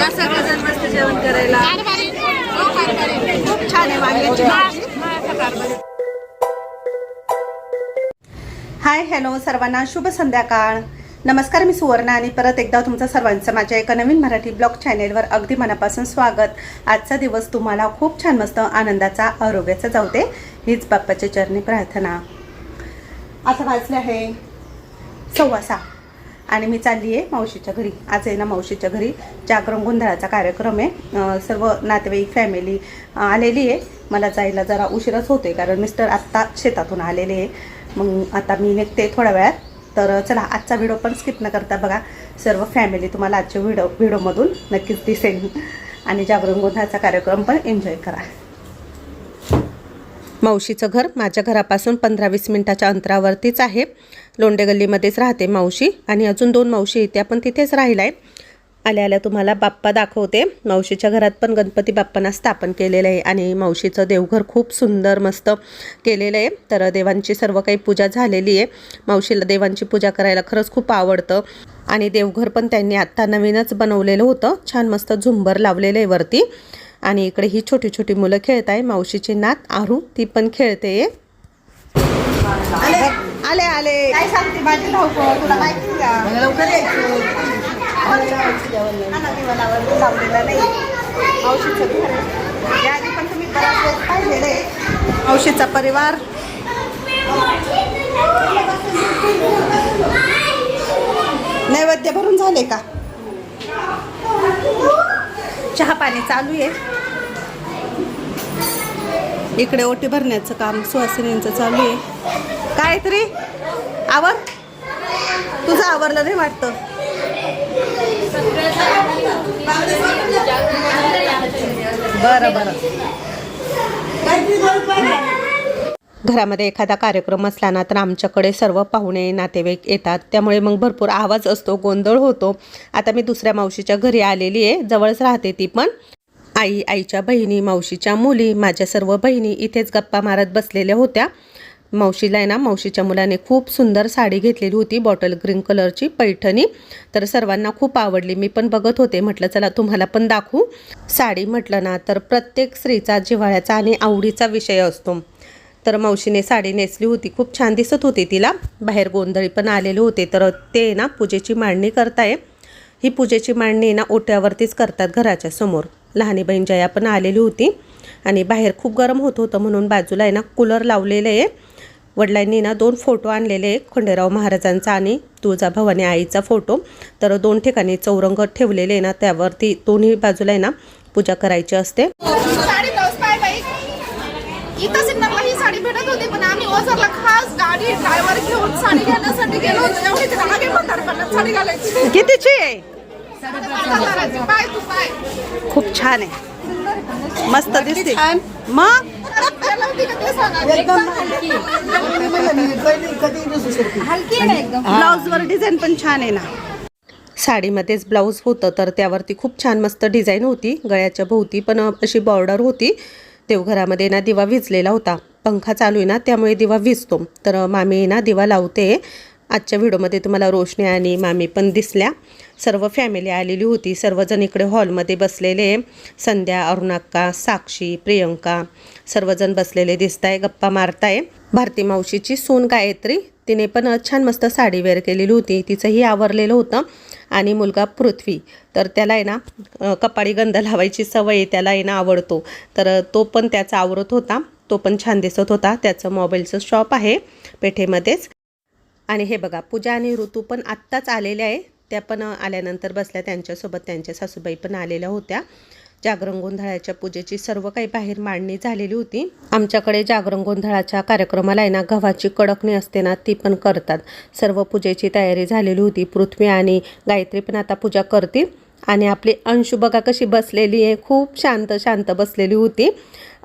या सगळेजण मस्त जेवण करायला. हो, खूप छान आहे वांग्याची भाजी हाय हॅलो सर्वांना शुभ संध्याकाळ. नमस्कार मी सुवर्णा आणि परत एकदा तुमचं सर्वांचं माझ्या एका नवीन मराठी ब्लॉग चॅनेलवर अगदी मनापासून स्वागत. आजचा दिवस तुम्हाला खूप छान मस्त आनंदाचा आरोग्याचा जाऊ दे हीच बाप्पाच्या चरणी प्रार्थना. आता वाजले आहे सव्वा सहा. आणि मी चालली आहे मावशीच्या घरी. आज आहे ना मावशीच्या घरी. जागरण गोंधळाचा कार्यक्रम आहे. सर्व नातेवाईक फॅमिली आलेली आहे. मला जायला जरा उशीरच होतोय कारण मिस्टर आत्ता शेतातून आलेले आहे. मग आता मी निघते थोड्या वेळात. तर चला आजचा व्हिडिओ पण स्किप न करता बघा. सर्व फॅमिली तुम्हाला आजच्या व्हिडिओ व्हिडिओमधून नक्कीच दिसेल. आणि जागरण गोंधळाचा कार्यक्रम पण एन्जॉय करा. मावशीचं घर माझ्या घरापासून पंधरा वीस मिनटाच्या अंतरावरतीच आहे. लोंडे गल्लीमध्येच राहते मावशी आणि अजून दोन मावशी येते पण तिथेच राहिला आहे आल्या आल्या तुम्हाला बाप्पा दाखवते. मावशीच्या घरात पण गणपती बाप्पांना स्थापन केलेलं आहे आणि मावशीचं देवघर खूप सुंदर मस्त केलेलं आहे. तर देवांची सर्व काही पूजा झालेली आहे. मावशीला देवांची पूजा करायला खरंच खूप आवडतं आणि देवघर पण त्यांनी आत्ता नवीनच बनवलेलं होतं. छान मस्त झुंबर लावलेलं आहे वरती. आणि इकडे ही छोटी छोटी मुलं खेळत आहे. मावशीची नात आरू ती पण खेळते. आले. आले आले. काय सांगते माझी धावपळ तुला माहिती का लवकर यायचं. लावलेला नाही. मावशीचं घर आहे. याआधी पण तुम्ही बराच वेळेस पाहिलेलं. आहे मावशीचा परिवार. नैवेद्य भरून झाले का? चहा पाणी चालू आहे. इकडे ओटी भरण्याचं काम सुहासिनींचं चालू आहे. काय तरी? आवर? तुझं आवरलं नाही वाटतं? बरं बरं. घरामध्ये एखादा कार्यक्रम असला ना तर आमच्याकडे सर्व पाहुणे नातेवाईक येतात. त्यामुळे मग भरपूर आवाज असतो गोंधळ होतो. आता मी दुसऱ्या मावशीच्या घरी आलेली आहे. जवळच राहते ती पण. आई आईच्या बहिणी मावशीच्या मुली माझ्या सर्व बहिणी इथेच गप्पा मारत बसलेल्या होत्या. मावशीला आहे ना मावशीच्या मुलाने खूप सुंदर साडी घेतलेली होती बॉटल ग्रीन कलरची पैठणी. तर सर्वांना खूप आवडली. मी पण बघत होते. म्हटलं चला तुम्हाला पण दाखवू. साडी म्हटलं ना तर प्रत्येक स्त्रीचा जिव्हाळ्याचा आणि आवडीचा विषय असतो. तर मावशीने साडी नेसली होती. खूप छान दिसत होती तिला. बाहेर गोंधळी पण आलेले होते. तर ते ना पूजेची मांडणी करताय. ही पूजेची मांडणी ना ओट्यावरतीच करतात घराच्या समोर. लहानी बहीण जया पण आलेली होती. आणि बाहेर खूप गरम होत होतं म्हणून बाजूला आहे ना कूलर लावलेलं आहे. वडिलांनी ना दोन फोटो आणलेले आहे. खंडेराव महाराजांचा आणि तुळजाभवानी आईचा फोटो. तर दोन ठिकाणी चौरंग ठेवलेले आहे ना त्यावरती दोन्ही बाजूला आहे ना पूजा करायची असते. भेटत होती पण आम्ही ओझरला खास गाडी ड्रायव्हर घेऊन साडी घेण्यासाठी गेलो होतो. एवढी रागे म्हातारपणात साडी घालायची. कितीची आहे? पाय तू पाय. खूप छान आहे. मस्त दिसते. मग? त्याला होती का ते सांगा. ब्लाऊजवर डिझाईन पण छान आहे ना. साडीमध्येच ब्लाऊज होतं तर त्यावरती खूप छान मस्त डिझाईन होती गळ्याच्या भोवती पण अशी बॉर्डर होती. देवघरामध्ये ना दिवा विजलेला होता. पंखा चालू आहे ना त्यामुळे दिवा विजतो. तर मामी ना दिवा लावते. आजच्या व्हिडिओमध्ये तुम्हाला रोशनी आणि मामी पण दिसल्या. सर्व फॅमिली आलेली होती. सर्वजण इकडे हॉलमध्ये बसलेले. संध्या अरुणाक्का साक्षी प्रियंका सर्वजण बसलेले दिसताय गप्पा मारताय. भारती मावशीची सून गायत्री तिने पण छान मस्त साडी वेअर केलेली होती. तिचंही आवरलेलं होतं. आणि मुलगा पृथ्वी. तर त्याला आहे ना कपाळी गंध लावायची सवय त्याला आहे ना आवडतो. तर तो पण त्याचा आवरत होता. तो पण छान दिसत होता. त्याचं मोबाईलचं शॉप आहे पेठेमध्येच. आणि हे बघा पूजा आणि ऋतू पण आत्ताच आलेल्या आहे. त्या पण आल्यानंतर बसल्या. त्यांच्यासोबत त्यांच्या सासूबाई पण आलेल्या होत्या. जागरण गोंधळाच्या पूजेची सर्व काही बाहेर मांडणी झालेली होती. आमच्याकडे जागरण गोंधळाच्या कार्यक्रमाला आहे ना गव्हाची कडकणी असते ना ती पण करतात. सर्व पूजेची तयारी झालेली होती. पृथ्वी आणि गायत्री पण आता पूजा करतील. आणि आपली अंशू बघा कशी बसलेली आहे. खूप शांत शांत बसलेली होती.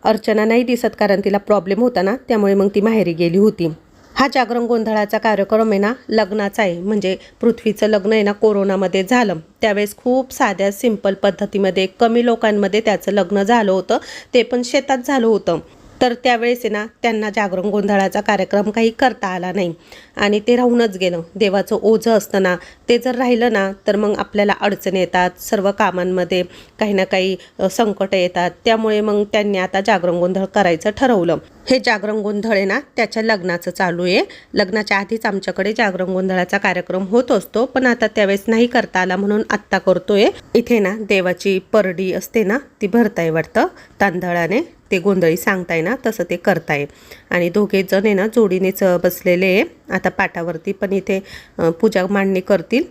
अर्चना नाही दिसत कारण तिला प्रॉब्लेम होता ना त्यामुळे मग ती माहेरी गेली होती. हा जागरण गोंधळाचा कार्यक्रम आहे ना लग्नाचा आहे. म्हणजे पृथ्वीचं लग्न आहे ना कोरोनामध्ये झालं. त्यावेळेस खूप साध्या सिंपल पद्धतीमध्ये कमी लोकांमध्ये त्याचं लग्न झालं होतं. ते पण शेतात झालं होतं. तर त्यावेळेस आहे ना त्यांना जागरण गोंधळाचा कार्यक्रम काही करता आला नाही. आणि ते राहूनच गेलं. देवाचं ओझं असतं ना ते जर राहिलं ना तर मग आपल्याला अडचणी येतात. सर्व कामांमध्ये काही ना काही संकट येतात. त्यामुळे मग त्यांनी आता जागरण गोंधळ करायचं ठरवलं. हे जागरण गोंधळ आहे ना त्याच्या लग्नाचं चालू आहे. लग्नाच्या आधीच आमच्याकडे जागरण गोंधळाचा कार्यक्रम होत असतो पण आता त्यावेळेस नाही करता आला म्हणून आत्ता करतोय. इथे ना देवाची परडी असते ना ती भरताय वाटतं. तांदळाने ते गोंधळी सांगताय ना तसं ते करताय. आणि दोघे जण आहे ना जोडीनेच बसलेले आहे. आता पाटावरती पण इथे पूजा मांडणी करतील.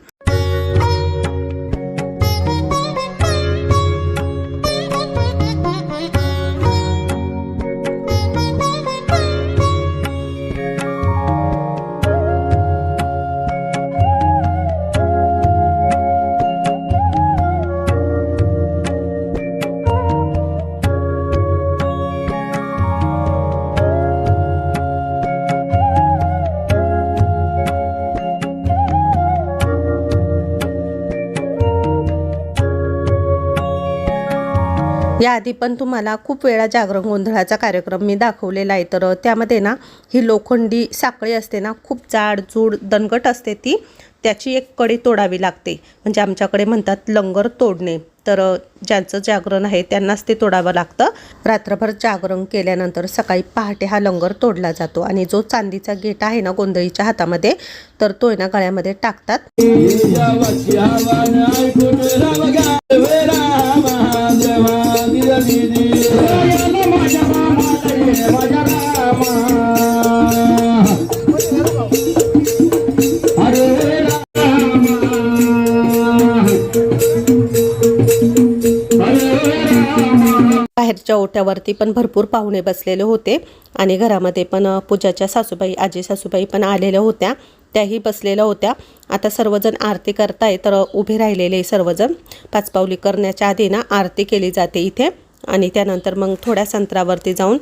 याआधी पण तुम्हाला खूप वेळा जागरण गोंधळाचा कार्यक्रम मी दाखवलेला आहे. तर त्यामध्ये ना ही लोखंडी साखळी असते ना खूप जाड जूड दणकट असते ती. त्याची एक कडी तोडावी लागते. म्हणजे आमच्याकडे म्हणतात लंगर तोडणे. तर ज्यांचं जागरण आहे त्यांनाच ते तोडावं लागतं. रात्रभर जागरण केल्यानंतर सकाळी पहाटे हा लंगर तोडला जातो. आणि जो चांदीचा गेट आहे ना गोंधळीच्या हातामध्ये तर तो आहे ना गळ्यामध्ये टाकतात. त्यावरती पण भरपूर पाहुणे बसलेले होते. आणि घरामध्ये पण पूजाच्या सासूबाई आजी सासूबाई पण आलेल्या होत्या. त्याही बसलेल्या होत्या. आता सर्वजण आरती करताय तर उभे राहिलेले सर्वजण. पाचपावली करण्याच्या आधी ना आरती केली जाते इथे. आणि त्यानंतर मग थोड्या संत्रावरती जाऊन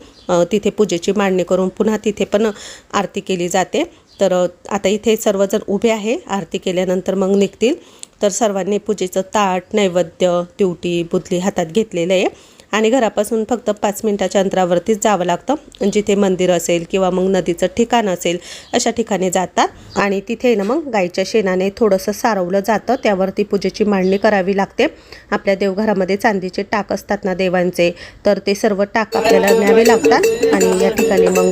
तिथे पूजेची मांडणी करून पुन्हा तिथे पण आरती केली जाते. तर आता इथे सर्वजण उभे आहे. आरती केल्यानंतर मग निघतील. तर सर्वांनी पूजेचं ताट नैवेद्य ड्युटी बुदली हातात घेतलेलं आहे. आणि घरापासून फक्त पाच मिनिटाच्या अंतरावरतीच जावं लागतं. जिथे मंदिर असेल किंवा मग नदीचं ठिकाण असेल अशा ठिकाणी जातात. आणि तिथे ना मग गाईच्या शेणाने थोडंसं सारवलं जातं. त्यावरती पूजेची मांडणी करावी लागते. आपल्या देवघरामध्ये चांदीचे टाक असतात ना देवांचे तर ते सर्व टाक आपल्याला न्यावे लागतात. आणि या ठिकाणी मग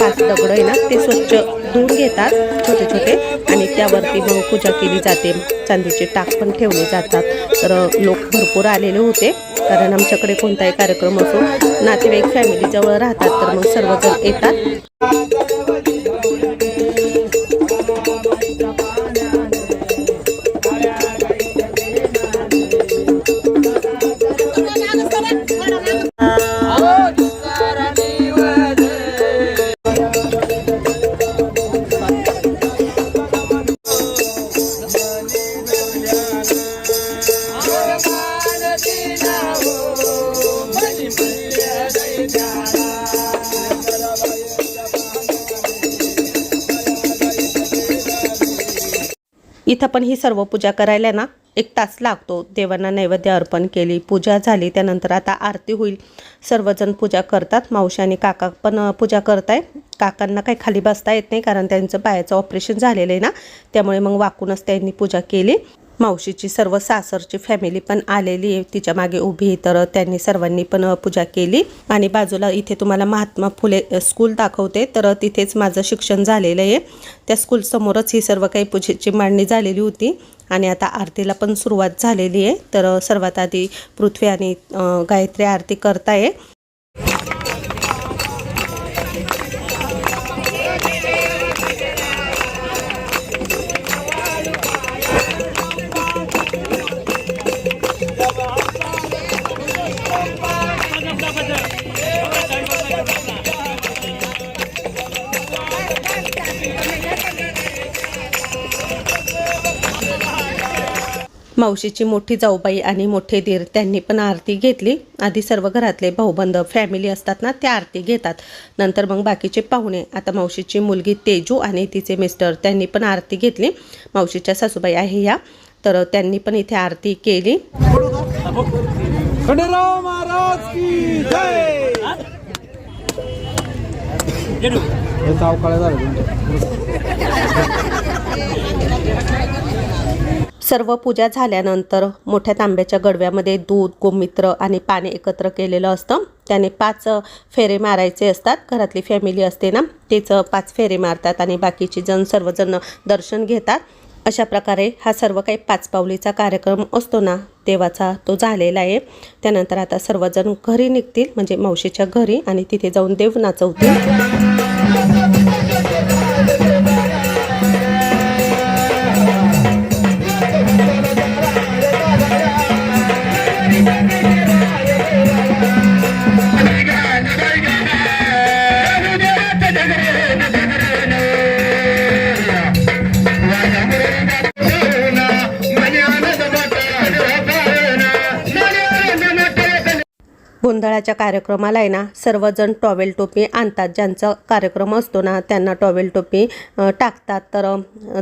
पाच दगड आहे ना ते स्वच्छ धुवून घेतात छोटे छोटे. आणि त्यावरती मग पूजा केली जाते. चांदीचे टाक पण ठेवले जातात. तर लोक भरपूर आलेले होते. कारण आमच्याकडे कोणताही कार्यक्रम असो नातेवाईक फॅमिली जवळ राहतात तर मग सर्वजण येतात. इथं पण ही सर्व पूजा करायला ना एक तास लागतो. देवांना नैवेद्य अर्पण केली पूजा झाली त्यानंतर आता आरती होईल. सर्वजण पूजा करतात. मावशी आणि काका पण पूजा करताय काकांना काही खाली बसता येत नाही कारण त्यांचं पायाचं ऑपरेशन झालेलं आहे ना. त्यामुळे मग वाकूनच त्यांनी पूजा केली. मावशीची सर्व सासरची फॅमिली पण आलेली आहे. तिच्यामागे उभी तर त्यांनी सर्वांनी पण पूजा केली. आणि बाजूला इथे तुम्हाला महात्मा फुले स्कूल दाखवते. तर तिथेच माझं शिक्षण झालेलं आहे. त्या स्कूल समोरच ही सर्व काही पूजेची मांडणी झालेली होती. आणि आता आरतीला पण सुरुवात झालेली आहे. तर सर्वात आधी पृथ्वी आणि गायत्री आरती करताय. मावशीची मोठी जाऊबाई आणि मोठे दीर त्यांनी पण आरती घेतली. आधी सर्व घरातले भाऊबंद फॅमिली असतात ना ते आरती घेतात. नंतर मग बाकीचे पाहुणे आता मावशीची मुलगी तेजू आणि तिचे मिस्टर त्यांनी पण आरती घेतली. मावशीच्या सासूबाई आहे या तर त्यांनी पण इथे आरती केली. महाराज की जय हे ताव काळ्या झालं तुमच्या सर्व पूजा झाल्यानंतर मोठ्या तांब्याच्या गडव्यामध्ये दूध गोमित्र आणि पाणी एकत्र केलेलं असतं. त्याने पाच फेरे मारायचे असतात. घरातली फॅमिली असते ना तेच पाच फेरे मारतात आणि बाकीचे जण सर्वजण दर्शन घेतात. अशा प्रकारे हा सर्व काही पाच पावलीचा कार्यक्रम असतो ना देवाचा तो झालेला आहे. त्यानंतर आता सर्वजण घरी निघतील म्हणजे मावशीच्या घरी आणि तिथे जाऊन देव नाचवतील. गोंधळाच्या कार्यक्रमाला आहे ना सर्वजण टॉवेल टोपी आणतात. ज्यांचा कार्यक्रम असतो ना त्यांना टॉवेल टोपी टाकतात. तर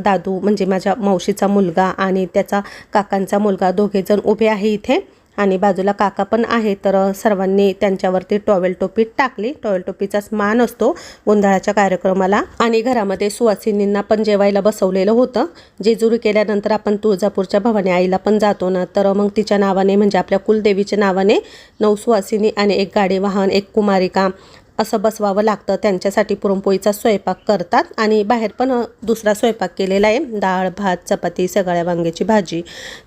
दादू म्हणजे माझ्या मावशीचा मुलगा आणि त्याचा काकांचा मुलगा दोघेजण उभे आहे इथे. आणि बाजूला काका पण आहे तर सर्वांनी त्यांच्यावरती टॉवेल टोपी टाकली. टॉवेल टोपीचाच मान असतो गोंधळाच्या कार्यक्रमाला. आणि घरामध्ये सुवासिनींना पण जेवायला बसवलेलं होतं. जेजुरी केल्यानंतर आपण तुळजापूरच्या भवानी आईला पण जातो ना तर मग तिच्या नावाने म्हणजे आपल्या कुलदेवीच्या नावाने नऊ सुवासिनी आणि एक गाडी वाहन एक कुमारिका असं बसवावं लागतं. त्यांच्यासाठी पुरणपोळीचा स्वयंपाक करतात. आणि बाहेर पण दुसरा स्वयंपाक केलेला आहे. डाळ भात चपाती सगळ्या वांग्याची भाजी.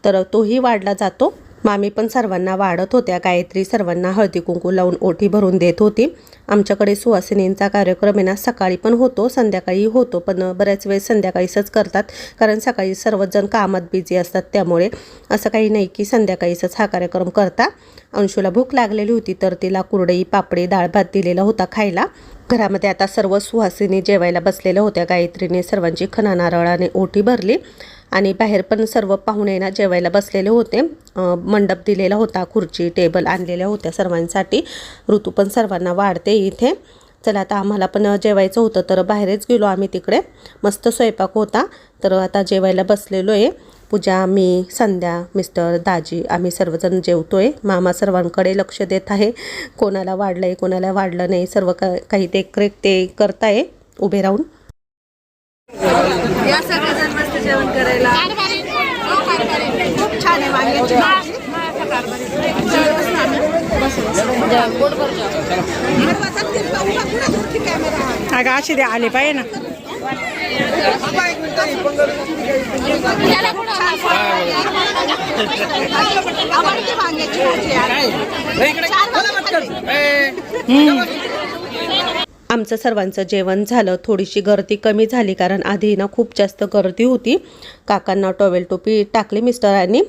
तर तोही वाढला जातो. मामी पण सर्वांना वाढत होत्या. गायत्री सर्वांना हळदी कुंकू लावून ओठी भरून देत होती. आमच्याकडे सुवासिनींचा कार्यक्रम आहे ना सकाळी पण होतो संध्याकाळी होतो पण बऱ्याच वेळेस संध्याकाळीच करतात. कारण सकाळी सर्वजण कामात बिझी असतात त्यामुळे असं काही नाही की संध्याकाळीच हा कार्यक्रम करता. अंशूला भूक लागलेली होती तर तिला कुरडई पापडी डाळ भात दिलेला होता खायला. घरामध्ये आता सर्व सुहासिनी जेवायला बसलेल्या होत्या. गायत्रीने सर्वांची खना नारळाने ओटी भरली. आणि बाहेर पण सर्व पाहुणे ना जेवायला बसलेले होते. मंडप दिलेला होता खुर्ची टेबल आणलेल्या होत्या सर्वांसाठी. ऋतू पण सर्वांना वाढते इथे. चला आता आम्हाला पण जेवायचं होतं तर बाहेरच गेलो आम्ही तिकडे. मस्त स्वयंपाक होता. तर आता जेवायला बसलेलो आहे पूजा मी संध्या मिस्टर दाजी आम्ही सर्वजण जेवतो आहे मामा सर्वांकडे लक्ष देत आहे. कोणाला वाढलं आहे कोणाला वाढलं नाही सर्व का काही देखरेख ते करताय. उभे राहून. या जेवण करायला. खूप छान आहे वांग्याची भाजी. अगं अशी दे आले पाहिजे ना. आवडते वांग्याची भाजी. चार. आमचं सर्वांचं जेवण झालं थोडीशी गर्दी कमी झाली कारण आधी ना खूप जास्त गर्दी होती. काकांना टॉवेल टोपी टाकली मिस्टरांनी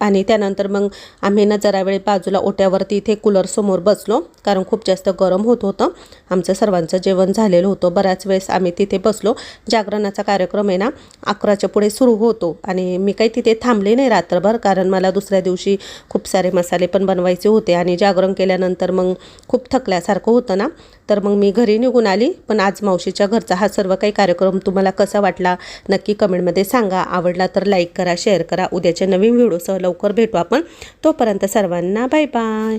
आणि त्यानंतर मग आम्ही ना जरा वेळ बाजूला ओट्यावरती इथे कूलरसमोर बसलो कारण खूप जास्त गरम होत होतं. आमचं सर्वांचं जेवण झालेलं होतं. बऱ्याच वेळेस आम्ही तिथे बसलो. जागरणाचा कार्यक्रम आहे ना अकराच्या पुढे सुरू होतो आणि मी काही तिथे थांबले नाही रात्रभर कारण मला दुसऱ्या दिवशी खूप सारे मसाले पण बनवायचे होते आणि जागरण केल्यानंतर मग खूप थकल्यासारखं होतं ना. तर मग मी घरी निघून आली. पण आज मावशीच्या घरचा हा सर्व काही कार्यक्रम तुम्हाला कसा वाटला नक्की कमेंटमध्ये सांगा. आवडला तर लाईक करा शेअर करा. उद्याच्या नवीन व्हिडिओसह लवकर भेटू आपण. तोपर्यंत सर्वांना बाय बाय